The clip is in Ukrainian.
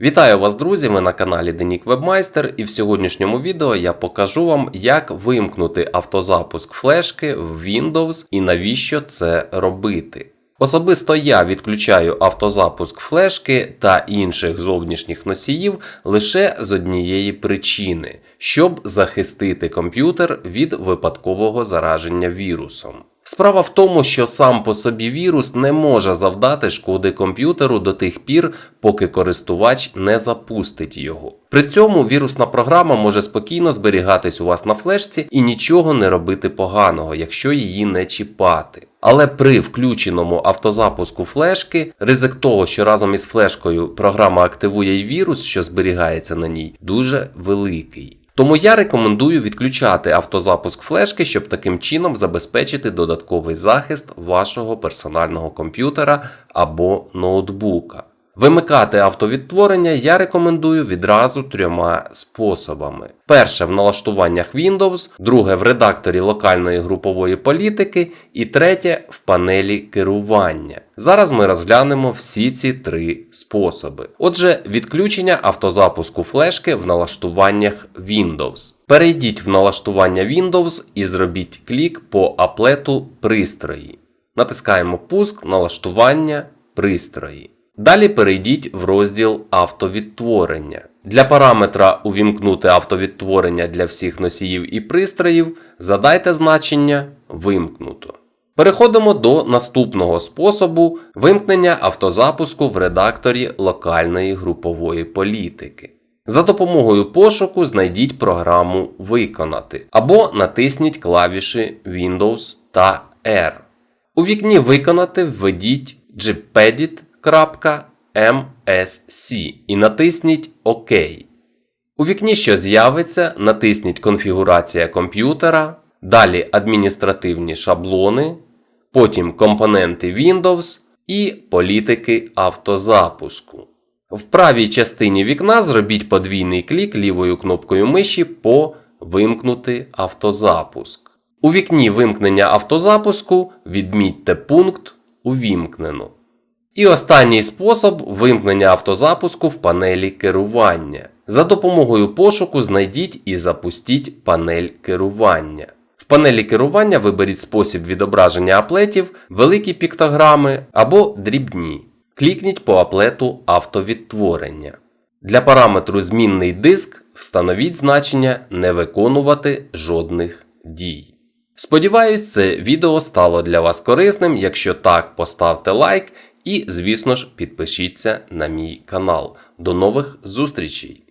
Вітаю вас, друзі! Ви на каналі Денік Вебмайстер, і в сьогоднішньому відео я покажу вам, як вимкнути автозапуск флешки в Windows і навіщо це робити. Особисто я відключаю автозапуск флешки та інших зовнішніх носіїв лише з однієї причини, щоб захистити комп'ютер від випадкового зараження вірусом. Справа в тому, що сам по собі вірус не може завдати шкоди комп'ютеру до тих пір, поки користувач не запустить його. При цьому вірусна програма може спокійно зберігатись у вас на флешці і нічого не робити поганого, якщо її не чіпати. Але при включеному автозапуску флешки ризик того, що разом із флешкою програма активує й вірус, що зберігається на ній, дуже великий. Тому я рекомендую відключати автозапуск флешки, щоб таким чином забезпечити додатковий захист вашого персонального комп'ютера або ноутбука. Вимикати автовідтворення я рекомендую відразу трьома способами: перше в налаштуваннях Windows, друге в редакторі локальної групової політики, і третє в панелі керування. Зараз ми розглянемо всі ці три способи. Отже, відключення автозапуску флешки в налаштуваннях Windows. Перейдіть в налаштування Windows і зробіть клік по аплету пристрої. Натискаємо Пуск налаштування пристрої. Далі перейдіть в розділ автовідтворення. Для параметра Увімкнути автовідтворення для всіх носіїв і пристроїв задайте значення Вимкнуто. Переходимо до наступного способу вимкнення автозапуску в редакторі локальної групової політики. За допомогою пошуку знайдіть програму Виконати або натисніть клавіші Windows та R. У вікні Виконати введіть gpedit.msc і натисніть ОК. У вікні, що з'явиться, натисніть Конфігурація комп'ютера, далі адміністративні шаблони, потім компоненти Windows і політики автозапуску. В правій частині вікна зробіть подвійний клік лівою кнопкою миші по Вимкнути автозапуск. У вікні вимкнення автозапуску відмітьте пункт Увімкнено. І останній спосіб вимкнення автозапуску в панелі керування. За допомогою пошуку знайдіть і запустіть панель керування. В панелі керування виберіть спосіб відображення аплетів, великі піктограми або дрібні. Клікніть по аплету автовідтворення. Для параметру Змінний диск встановіть значення Не виконувати жодних дій. Сподіваюсь, це відео стало для вас корисним. Якщо так, поставте лайк і, звісно ж, підпишіться на мій канал. До нових зустрічей!